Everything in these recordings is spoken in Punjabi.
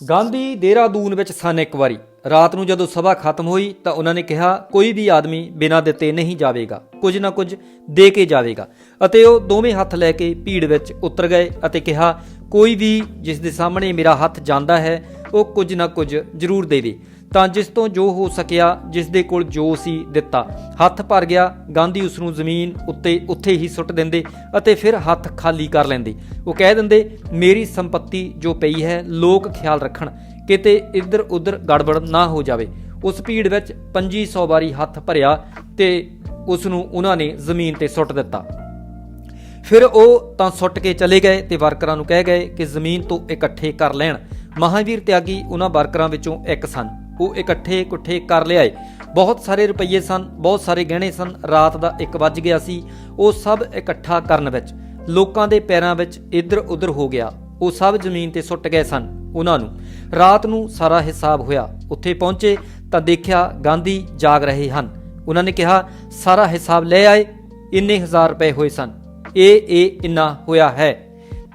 ਗਾਂਧੀ ਦੇਹਰਾਦੂਨ ਵਿੱਚ ਸਨ ਇੱਕ ਵਾਰੀ। ਰਾਤ ਨੂੰ ਜਦੋਂ ਸਭਾ ਖਤਮ ਹੋਈ ਤਾਂ ਉਹਨਾਂ ਨੇ ਕਿਹਾ, ਕੋਈ ਵੀ ਆਦਮੀ ਬਿਨਾਂ ਦਿੱਤੇ ਨਹੀਂ ਜਾਵੇਗਾ। ਕੁਝ ਨਾ ਕੁਝ ਦੇ ਕੇ ਜਾਵੇਗਾ। ਅਤੇ ਉਹ ਦੋਵੇਂ ਹੱਥ ਲੈ ਕੇ ਭੀੜ ਵਿੱਚ ਉਤਰ ਗਏ ਅਤੇ ਕਿਹਾ, ਕੋਈ ਵੀ ਜਿਸ ਦੇ ਸਾਹਮਣੇ ਮੇਰਾ ਹੱਥ ਜਾਂਦਾ ਹੈ, ਉਹ ਕੁਝ ਨਾ ਕੁਝ ਜ਼ਰੂਰ ਦੇਵੇ। ਤਾਂ ਜਿਸ ਤੋਂ ਜੋ ਹੋ ਸਕਿਆ, ਜਿਸ ਦੇ ਕੋਲ ਜੋ ਸੀ, ਦਿੱਤਾ। ਹੱਥ ਭਰ ਗਿਆ, ਗਾਂਧੀ ਉਸ ਨੂੰ ਜ਼ਮੀਨ ਉੱਤੇ ਉੱਥੇ ਹੀ ਸੁੱਟ ਦਿੰਦੇ ਅਤੇ ਫਿਰ ਹੱਥ ਖਾਲੀ ਕਰ ਲੈਂਦੇ। ਉਹ ਕਹਿ ਦਿੰਦੇ, ਮੇਰੀ ਸੰਪਤੀ ਜੋ ਪਈ ਹੈ, ਲੋਕ ਖਿਆਲ ਰੱਖਣ, ਕਿਤੇ ਇੱਧਰ ਉੱਧਰ ਗੜਬੜ ਨਾ ਹੋ ਜਾਵੇ। ਉਸ ਭੀੜ ਵਿੱਚ 2500 ਵਾਰੀ ਹੱਥ ਭਰਿਆ ਤੇ ਉਸ ਨੂੰ ਉਹਨਾਂ ਨੇ ਜ਼ਮੀਨ ਤੇ ਸੁੱਟ ਦਿੱਤਾ। ਫਿਰ ਉਹ ਤਾਂ ਸੁੱਟ ਕੇ ਚਲੇ ਗਏ ਤੇ ਵਰਕਰਾਂ ਨੂੰ ਕਹਿ ਗਏ ਕਿ ਜ਼ਮੀਨ ਤੋਂ ਇਕੱਠੇ ਕਰ ਲੈਣ। ਮਹਾਵੀਰ ਤਿਆਗੀ ਉਹਨਾਂ ਵਰਕਰਾਂ ਵਿੱਚੋਂ ਇੱਕ ਸਨ। ਉਹ ਇਕੱਠੇ ਇਕੱਠੇ ਕਰ ਲਿਆਏ। ਬਹੁਤ ਸਾਰੇ ਰੁਪਈਏ ਸਨ, ਬਹੁਤ ਸਾਰੇ ਗਹਿਣੇ ਸਨ। ਰਾਤ ਦਾ 1 ਵੱਜ ਗਿਆ ਸੀ। ਉਹ ਸਭ ਇਕੱਠਾ ਕਰਨ ਵਿੱਚ, ਲੋਕਾਂ ਦੇ ਪੈਰਾਂ ਵਿੱਚ ਇੱਧਰ ਉੱਧਰ ਹੋ ਗਿਆ। ਉਹ ਸਭ ਜ਼ਮੀਨ ਤੇ ਸੁੱਟ ਗਏ ਸਨ, ਉਹਨਾਂ ਨੂੰ। ਰਾਤ ਨੂੰ ਸਾਰਾ ਹਿਸਾਬ ਹੋਇਆ। ਉੱਥੇ ਪਹੁੰਚੇ ਤਾਂ ਦੇਖਿਆ ਗਾਂਧੀ ਜਾਗ ਰਹੇ ਹਨ। ਉਹਨਾਂ ਨੇ ਕਿਹਾ, ਸਾਰਾ ਹਿਸਾਬ ਲੈ ਆਏ, ਇੰਨੇ ਹਜ਼ਾਰ ਰੁਪਏ ਹੋਏ ਸਨ। ਇਹ ਇਹ ਇੰਨਾ ਹੋਇਆ ਹੈ।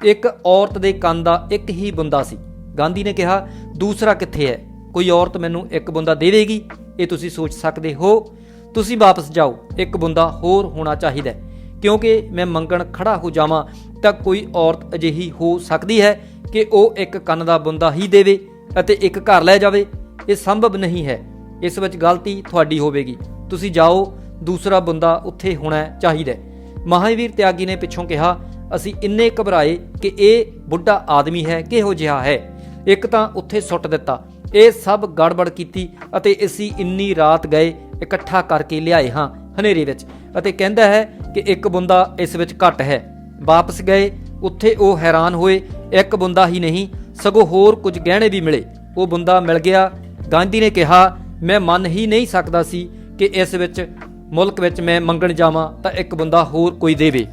ਇੱਕ ਔਰਤ ਦੇ ਕੰਨ ਦਾ ਇੱਕ ਹੀ ਬੁੰਦਾ ਸੀ। ਗਾਂਧੀ ਨੇ ਕਿਹਾ, ਦੂਸਰਾ ਕਿੱਥੇ ਹੈ? ਕੋਈ ਔਰਤ ਮੈਨੂੰ ਇੱਕ ਬੁੰਦਾ ਦੇਵੇਗੀ ਇਹ ਤੁਸੀਂ ਸੋਚ ਸਕਦੇ ਹੋ। ਤੁਸੀਂ ਵਾਪਸ ਜਾਓ, ਇੱਕ ਬੁੰਦਾ ਹੋਰ ਹੋਣਾ ਚਾਹੀਦਾ ਹੈ। ਕਿਉਂਕਿ ਮੈਂ ਮੰਗਣ ਖੜਾ ਹੋ ਜਾਵਾਂ, ਤਾਂ ਕੋਈ ਔਰਤ ਅਜਿਹੀ ਹੋ ਸਕਦੀ ਹੈ ਕਿ ਉਹ ਇੱਕ ਕੰਨ ਦਾ ਬੁੰਦਾ ਹੀ ਦੇਵੇ ਅਤੇ ਇੱਕ ਘਰ ਲੈ ਜਾਵੇ। ਇਹ ਸੰਭਵ ਨਹੀਂ ਹੈ। ਇਸ ਵਿੱਚ ਗਲਤੀ ਤੁਹਾਡੀ ਹੋਵੇਗੀ। ਤੁਸੀਂ ਜਾਓ, ਦੂਸਰਾ ਬੰਦਾ ਉੱਥੇ ਹੋਣਾ ਚਾਹੀਦਾ ਹੈ। ਮਹਾਵੀਰ ਤਿਆਗੀ ਨੇ ਪਿੱਛੋਂ ਕਿਹਾ, ਅਸੀਂ ਇੰਨੇ ਘਬਰਾਏ ਕਿ ਇਹ ਬੁੱਢਾ ਆਦਮੀ ਹੈ, ਕਿਹੋ ਜਿਹਾ ਹੈ। ਇੱਕ ਤਾਂ ਉੱਥੇ ਸੁੱਟ ਦਿੱਤਾ। ਇਹ ਸਭ ਗੜਬੜ ਕੀਤੀ ਅਤੇ ਅਸੀਂ ਇੰਨੀ ਰਾਤ ਗਏ ਇਕੱਠਾ ਕਰਕੇ ਲਿਆਏ ਹਾਂ ਹਨੇਰੇ ਵਿੱਚ। ਅਤੇ ਕਹਿੰਦਾ ਹੈ ਕਿ ਇੱਕ ਬੰਦਾ ਇਸ ਵਿੱਚ ਘੱਟ ਹੈ। ਵਾਪਸ ਗਏ, ਉੱਥੇ ਉਹ ਹੈਰਾਨ ਹੋਏ, ਇੱਕ ਬੰਦਾ ਹੀ ਨਹੀਂ, ਸਗੋਂ ਹੋਰ ਕੁਝ ਗਹਿਣੇ ਵੀ ਮਿਲੇ। ਉਹ ਬੰਦਾ ਮਿਲ ਗਿਆ। ਗਾਂਧੀ ਨੇ ਕਿਹਾ, ਮੈਂ ਮੰਨ ਹੀ ਨਹੀਂ ਸਕਦਾ ਸੀ ਕਿ ਇਸ ਵਿੱਚ, ਮੁਲਕ ਵਿੱਚ ਮੈਂ ਮੰਗਣ ਜਾਵਾਂ, ਤਾਂ ਇੱਕ ਬੰਦਾ ਹੋਰ ਕੋਈ ਦੇਵੇ।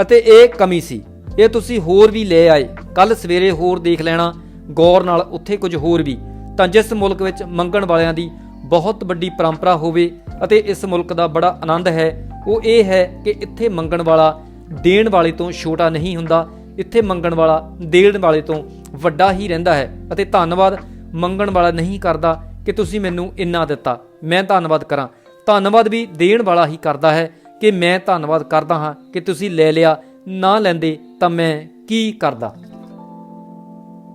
ਅਤੇ ਇਹ ਕਮੀ ਸੀ। ਇਹ ਤੁਸੀਂ ਹੋਰ ਵੀ ਲੈ ਆਏ। ਕੱਲ ਸਵੇਰੇ ਹੋਰ ਦੇਖ ਲੈਣਾ। ਗੌਰ ਨਾਲ ਉੱਥੇ ਕੁਝ ਹੋਰ ਵੀ। ਤਾਂ ਜਿਸ ਮੁਲਕ ਵਿੱਚ ਮੰਗਣ ਵਾਲਿਆਂ ਦੀ ਬਹੁਤ ਵੱਡੀ ਪਰੰਪਰਾ ਹੋਵੇ ਅਤੇ ਇਸ ਮੁਲਕ ਦਾ ਬੜਾ ਆਨੰਦ ਹੈ, ਉਹ ਇਹ ਹੈ ਕਿ ਇੱਥੇ ਮੰਗਣ ਵਾਲਾ ਦੇਣ ਵਾਲੇ ਤੋਂ ਛੋਟਾ ਨਹੀਂ ਹੁੰਦਾ, ਇੱਥੇ ਮੰਗਣ ਵਾਲਾ ਦੇਣ ਵਾਲੇ ਤੋਂ ਵੱਡਾ ਹੀ ਰਹਿੰਦਾ ਹੈ ਅਤੇ ਧੰਨਵਾਦ ਮੰਗਣ ਵਾਲਾ ਨਹੀਂ ਕਰਦਾ ਕਿ ਤੁਸੀਂ ਮੈਨੂੰ ਇੰਨਾ ਦਿੱਤਾ। ਮੈਂ ਧੰਨਵਾਦ ਕਰਾਂ। ਧੰਨਵਾਦ ਵੀ ਦੇਣ ਵਾਲਾ ਹੀ ਕਰਦਾ ਹੈ ਕਿ ਮੈਂ ਧੰਨਵਾਦ ਕਰਦਾ ਹਾਂ ਕਿ ਤੁਸੀਂ ਲੈ ਲਿਆ, ਨਾ ਲੈਂਦੇ ਤਾਂ ਮੈਂ ਕੀ ਕਰਦਾ?